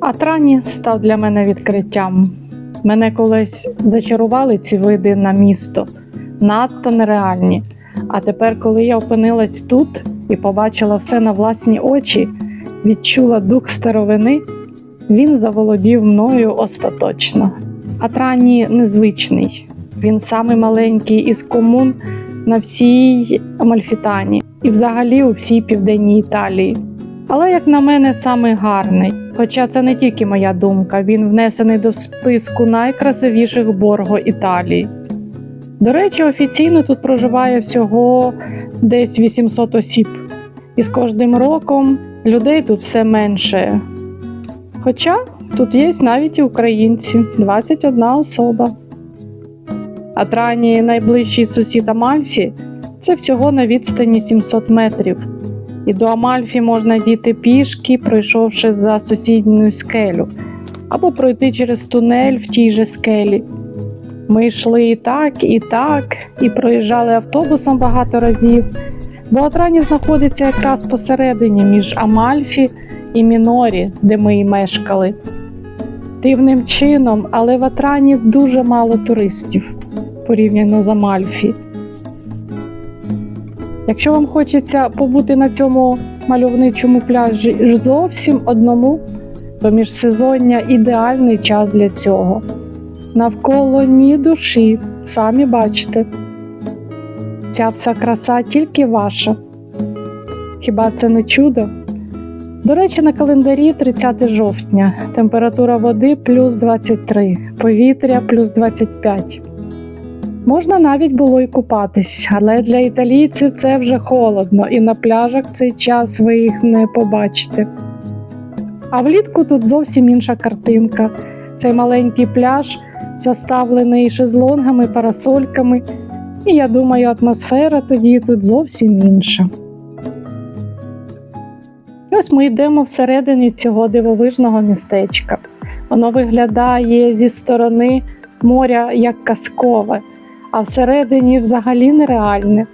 А Трані став для мене відкриттям. Мене колись зачарували ці види на місто, надто нереальні. А тепер, коли я опинилась тут і побачила все на власні очі, відчула дух старовини, він заволодів мною остаточно. А Трані незвичний. Він самий маленький із комун на всій Амальфітані і взагалі у всій південній Італії. Але, як на мене, самий гарний. Хоча це не тільки моя думка, він внесений до списку найкрасивіших борго Італії. До речі, офіційно тут проживає всього десь 800 осіб, і з кожним роком людей тут все менше. Хоча тут є навіть і українці 21 особа. А Трані найближчий сусід Амальфі це всього на відстані 700 метрів. І до Амальфі можна дійти пішки, пройшовши за сусідню скелю, або пройти через тунель в тій же скелі. Ми йшли і так, і так, і проїжджали автобусом багато разів, бо Атрані знаходиться якраз посередині між Амальфі і Мінорі, де ми і мешкали. Дивним чином, але в Атрані дуже мало туристів порівняно з Амальфі. Якщо вам хочеться побути на цьому мальовничому пляжі зовсім одному, то міжсезоння ідеальний час для цього. Навколо ні душі, самі бачите. Ця вся краса тільки ваша. Хіба це не чудо? До речі, на календарі 30 жовтня, температура води плюс 23, повітря плюс 25. Можна навіть було й купатись, але для італійців це вже холодно, і на пляжах цей час ви їх не побачите. А влітку тут зовсім інша картинка. Цей маленький пляж заставлений шезлонгами, парасольками, і я думаю, атмосфера тоді тут зовсім інша. Ось ми йдемо всередині цього дивовижного містечка. Воно виглядає зі сторони моря як казкове, а всередині взагалі нереальне.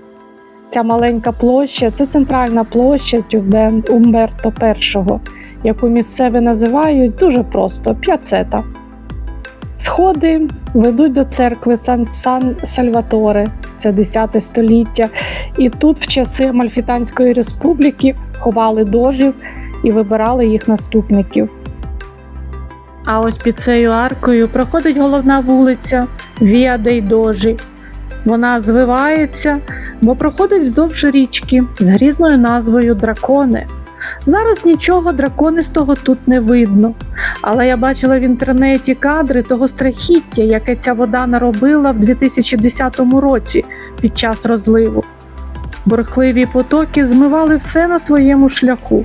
Ця маленька площа це центральна площа Тюбен- Умберто І, яку місцеві називають дуже просто п'яцета. Сходи ведуть до церкви Сан Сан Сальваторе, це 10 століття, і тут в часи Мальфітанської республіки ховали дожів і вибирали їх наступників. А ось під цією аркою проходить головна вулиця Віа дей Дожі. Вона звивається, бо проходить вздовж річки з грізною назвою Дракони. Зараз нічого драконистого тут не видно, але я бачила в інтернеті кадри того страхіття, яке ця вода наробила в 2010 році під час розливу. Бурхливі потоки змивали все на своєму шляху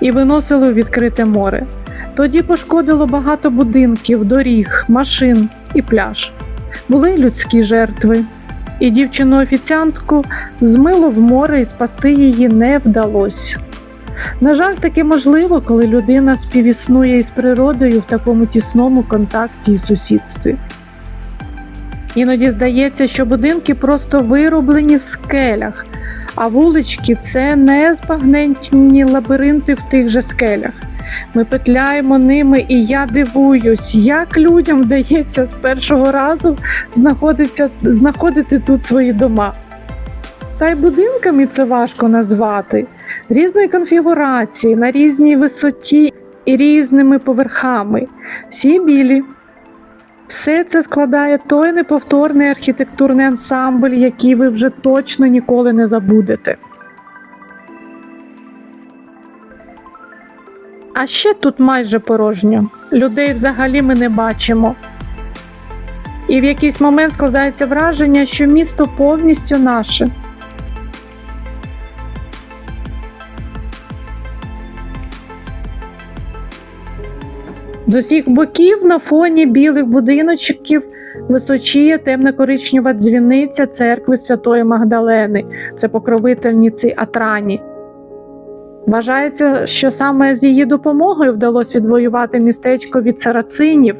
і виносили у відкрите море. Тоді пошкодило багато будинків, доріг, машин і пляж. Були людські жертви, і дівчину-офіціантку змило в море і спасти її не вдалося. На жаль, таке можливо, коли людина співіснує із природою в такому тісному контакті і сусідстві. Іноді здається, що будинки просто вироблені в скелях, а вулички це не збагненні лабіринти в тих же скелях. Ми петляємо ними, і я дивуюсь, як людям вдається з першого разу знаходити тут свої дома. Та й будинками це важко назвати. Різної конфігурації, на різній висоті і різними поверхами. Всі білі. Все це складає той неповторний архітектурний ансамбль, який ви вже точно ніколи не забудете. А ще тут майже порожньо. Людей взагалі ми не бачимо. І в якийсь момент складається враження, що місто повністю наше. З усіх боків на фоні білих будиночків височіє темно-коричнева дзвіниця церкви Святої Магдалени, це покровительниці Атрані. Вважається, що саме з її допомогою вдалося відвоювати містечко від сарацинів,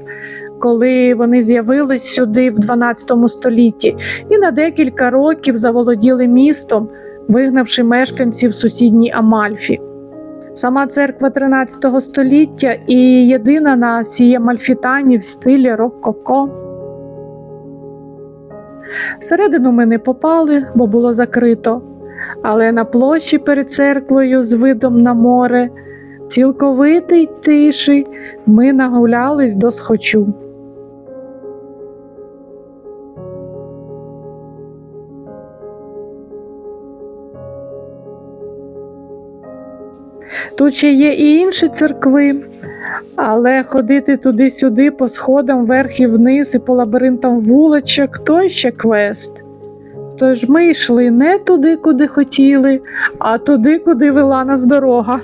коли вони з'явились сюди в 12 столітті, і на декілька років заволоділи містом, вигнавши мешканців сусідній Амальфі. Сама церква 13 століття і єдина на всій Амальфітані в стилі рококо. Всередину ми не попали, бо було закрито, але на площі перед церквою з видом на море, цілковитий тиші, ми нагулялись до схочу. Тут ще є і інші церкви, але ходити туди-сюди по сходам вверх і вниз і по лабіринтам вуличок то ще квест. Тож ми йшли не туди, куди хотіли, а туди, куди вела нас дорога.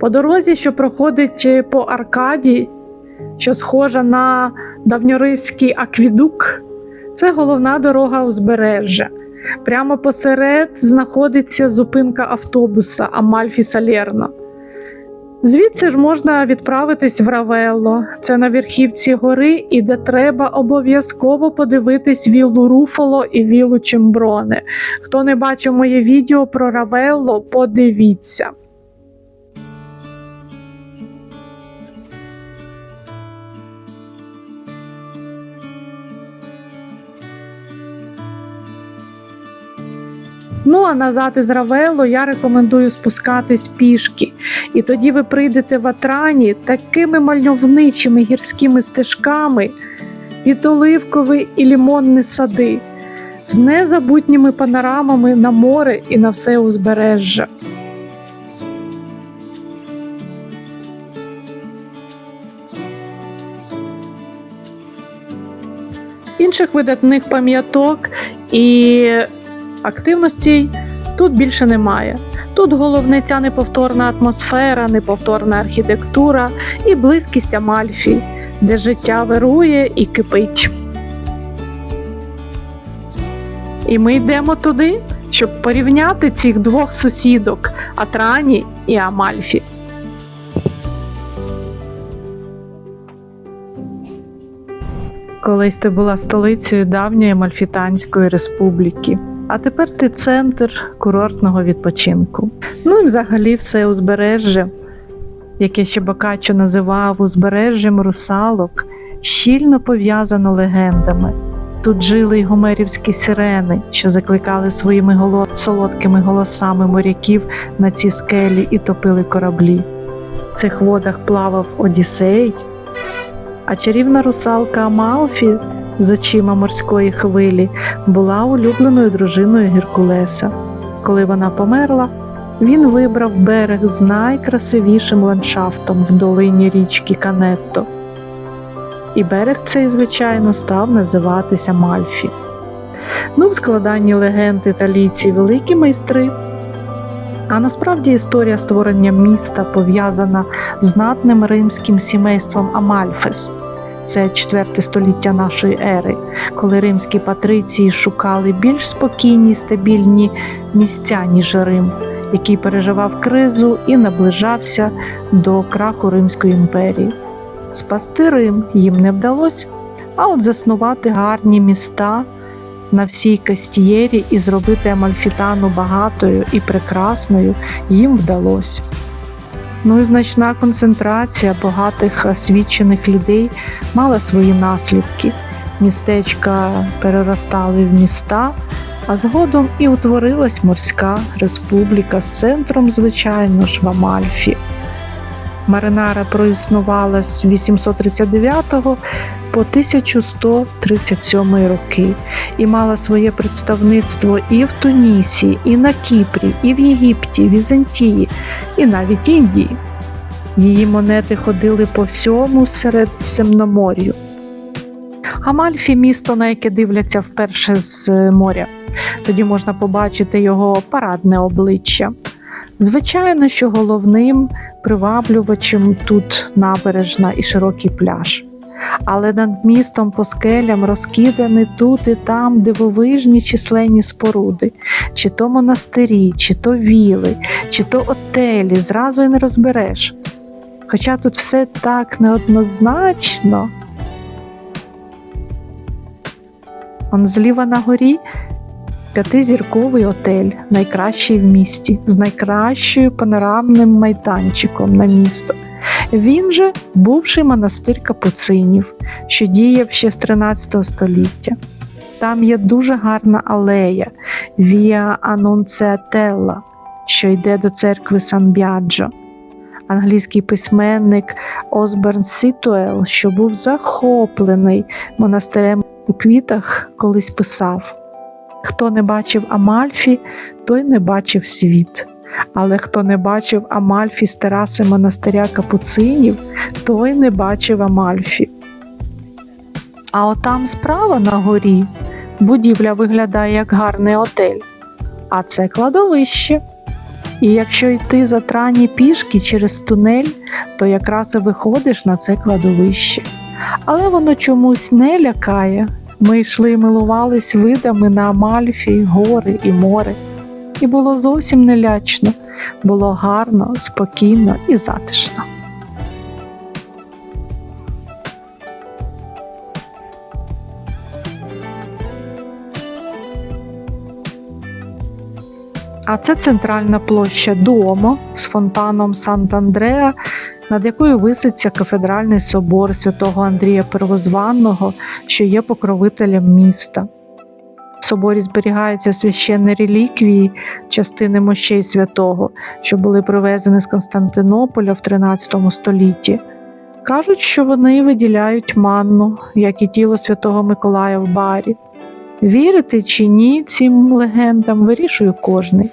По дорозі, що проходить е, по аркаді, що схожа на давньоримський аквідук, це головна дорога узбережжя. Прямо посеред знаходиться зупинка автобуса Амальфі Салерно. Звідси ж можна відправитись в Равелло. Це на верхівці гори, і де треба обов'язково подивитись віллу Руфало і віллу Чемброне. Хто не бачив моє відео про Равелло, подивіться. Ну а назад із Равелло я рекомендую спускатись пішки. І тоді ви прийдете в Атрані такими мальовничими гірськими стежками від оливкові і лімонні сади, з незабутніми панорамами на море і на все узбережжя. Інших видатних пам'яток і активностей тут більше немає. Тут головне ця неповторна атмосфера, неповторна архітектура і близькість Амальфі, де життя вирує і кипить. І ми йдемо туди, щоб порівняти цих двох сусідок Атрані і Амальфі. Колись ти була столицею давньої Мальфітанської республіки, а тепер ти центр курортного відпочинку. Ну і взагалі все узбережжя, яке ще Бокаччо називав узбережжям русалок, щільно пов'язано легендами. Тут жили й гомерівські сирени, що закликали своїми голо... солодкими голосами моряків на ці скелі і топили кораблі. В цих водах плавав Одіссей, а чарівна русалка Амалфі з очима морської хвилі була улюбленою дружиною Геркулеса. Коли вона померла, він вибрав берег з найкрасивішим ландшафтом в долині річки Канетто. І берег цей, звичайно, став називатися Мальфі. Ну, в складанні легенд італійці великі майстри. А насправді історія створення міста пов'язана з знатним римським сімейством Амальфес. Це 4 століття нашої ери, коли римські патриції шукали більш спокійні стабільні місця, ніж Рим, який переживав кризу і наближався до краху Римської імперії. Спасти Рим їм не вдалося, а от заснувати гарні міста на всій Кастієрі і зробити Амальфітану багатою і прекрасною їм вдалося. Ну і значна концентрація багатих освічених людей мала свої наслідки. Містечка переростали в міста, а згодом і утворилась морська республіка з центром, звичайно ж, в Амальфі. Маринара проіснувала з 839 по 1137 роки і мала своє представництво і в Тунісі, і на Кіпрі, і в Єгипті, Візантії, і навіть Індії. Її монети ходили по всьому Середземномор'ю. Амальфі місто, на яке дивляться вперше з моря. Тоді можна побачити його парадне обличчя. Звичайно, що головним приваблювачем тут набережна і широкий пляж. Але над містом по скелям розкидані тут і там дивовижні численні споруди, чи то монастирі, чи то віли, чи то отелі, зразу й не розбереш. Хоча тут все так неоднозначно. Он зліва на горі П'ятизірковий отель, найкращий в місті, з найкращою панорамним майданчиком на місто. Він же бувший монастир капуцинів, що діяв ще з 13 століття. Там є дуже гарна алея Віа Анонцеателла, що йде до церкви Сан Бяджо. Англійський письменник Осберн Сітуел, що був захоплений монастирем у квітах, колись писав: Хто не бачив Амальфі, той не бачив світ. Але хто не бачив Амальфі з тераси монастиря капуцинів, той не бачив Амальфі. А отам справа на горі будівля виглядає як гарний отель, а це кладовище. І якщо йти за трані пішки через тунель, то якраз і виходиш на це кладовище. Але воно чомусь не лякає. Ми йшли і милувались видами на Амальфі, гори і море. І було зовсім не лячно, було гарно, спокійно і затишно. А це центральна площа Дуомо з фонтаном Сант-Андреа, над якою виситься кафедральний собор святого Андрія Первозванного, що є покровителем міста. В соборі зберігаються священні реліквії, частини мощей святого, що були привезені з Константинополя в 13 столітті. Кажуть, що вони виділяють манну, як і тіло святого Миколая в барі. Вірити чи ні цим легендам вирішує кожний.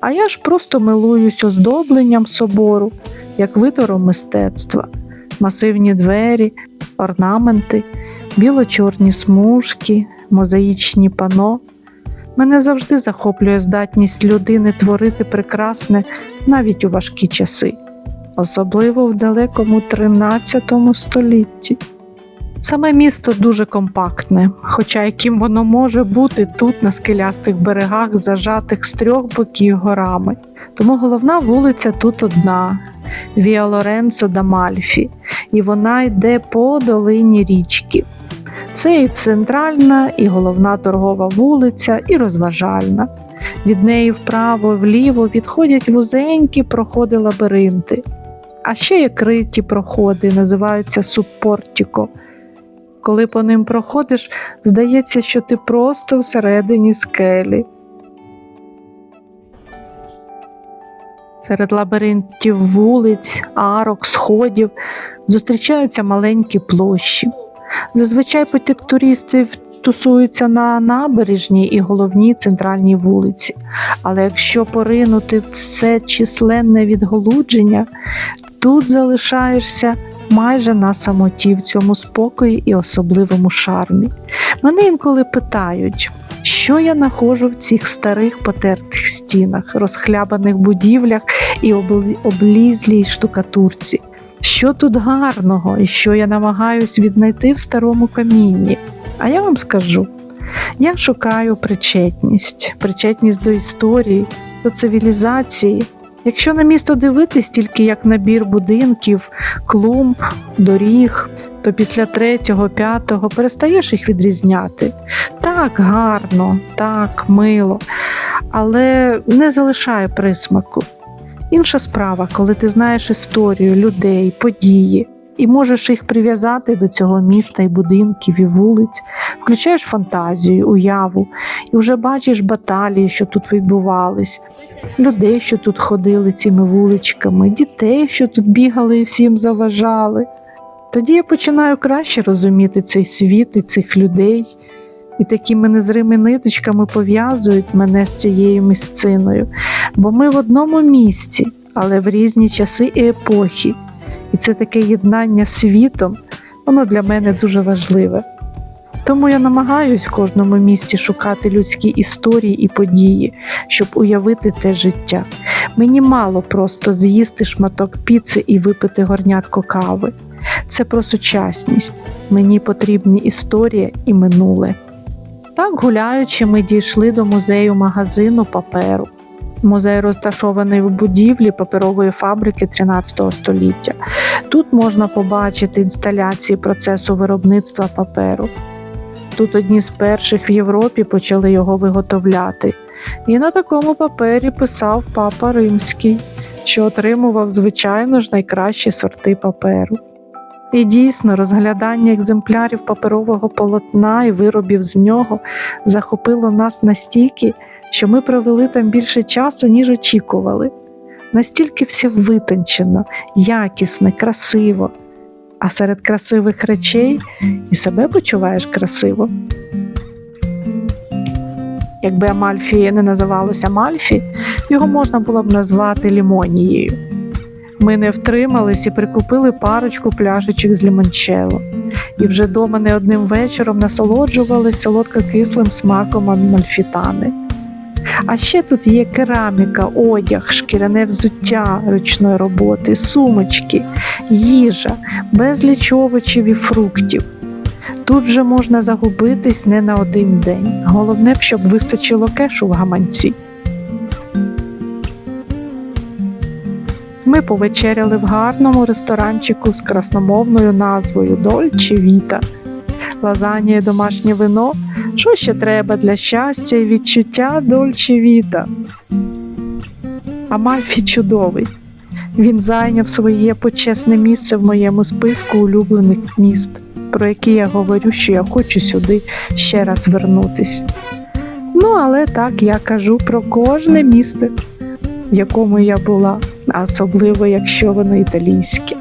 А я ж просто милуюсь оздобленням собору, як витвором мистецтва, масивні двері, орнаменти, біло-чорні смужки, мозаїчні пано. Мене завжди захоплює здатність людини творити прекрасне навіть у важкі часи, особливо в далекому 13 столітті. Саме місто дуже компактне, хоча яким воно може бути тут, на скелястих берегах, зажатих з трьох боків горами. Тому головна вулиця тут одна Віа Лоренцо да Мальфі, і вона йде по долині річки. Це і центральна, і головна торгова вулиця, і розважальна. Від неї вправо і вліво відходять вузенькі проходи лабіринти. А ще є криті проходи, називаються суппортіко. Коли по ним проходиш, здається, що ти просто всередині скелі. Серед лабіринтів вулиць, арок, сходів зустрічаються маленькі площі. Зазвичай потік туристів тусується на набережній і головній центральній вулиці. Але якщо поринути в це численне відголудження, тут залишаєшся майже на самоті в цьому спокої і особливому шармі. Мене інколи питають, що я нахожу в цих старих потертих стінах, розхлябаних будівлях і облізлій штукатурці. Що тут гарного і що я намагаюсь віднайти в старому камінні? А я вам скажу: я шукаю причетність, причетність до історії, до цивілізації. Якщо на місто дивитись тільки як набір будинків, клумб, доріг, то після третього, п'ятого перестаєш їх відрізняти. Так гарно, так мило, але не залишає присмаку. Інша справа, коли ти знаєш історію людей, події і можеш їх прив'язати до цього міста і будинків, і вулиць, включаєш фантазію, уяву, і вже бачиш баталії, що тут відбувались, людей, що тут ходили цими вуличками, дітей, що тут бігали і всім заважали. Тоді я починаю краще розуміти цей світ і цих людей. І такими незрими ниточками пов'язують мене з цією місциною, бо ми в одному місці, але в різні часи і епохи. І це таке єднання світом, воно для мене дуже важливе. Тому я намагаюсь в кожному місці шукати людські історії і події, щоб уявити те життя. Мені мало просто з'їсти шматок піци і випити горнятко кави. Це про сучасність. Мені потрібні історія і минуле. Так, гуляючи, ми дійшли до музею магазину паперу. Музей розташований в будівлі паперової фабрики 13 століття. Тут можна побачити інсталяції процесу виробництва паперу. Тут одні з перших в Європі почали його виготовляти. І на такому папері писав папа Римський, що отримував, звичайно ж, найкращі сорти паперу. І дійсно, розглядання екземплярів паперового полотна і виробів з нього захопило нас настільки, що ми провели там більше часу, ніж очікували. Настільки все витончено, якісне, красиво. А серед красивих речей і себе почуваєш красиво. Якби Амальфі не називалося Амальфі, його можна було б назвати лімонією. Ми не втримались і прикупили парочку пляшечок з лімончело. І вже дома не одним вечором насолоджувались солодко-кислим смаком амальфітани. А ще тут є кераміка, одяг, шкіряне взуття ручної роботи, сумочки, їжа, безліч овочів і фруктів. Тут же можна загубитись не на один день. Головне б, щоб вистачило кешу в гаманці. Ми повечеряли в гарному ресторанчику з красномовною назвою Дольче Віта. Лазанія домашнє вино. Що ще треба для щастя і відчуття Дольче Віта? Амальфі чудовий. Він зайняв своє почесне місце в моєму списку улюблених міст, про які я говорю, що я хочу сюди ще раз вернутись. Ну, але так я кажу про кожне місце, в якому я була, особливо якщо воно італійське.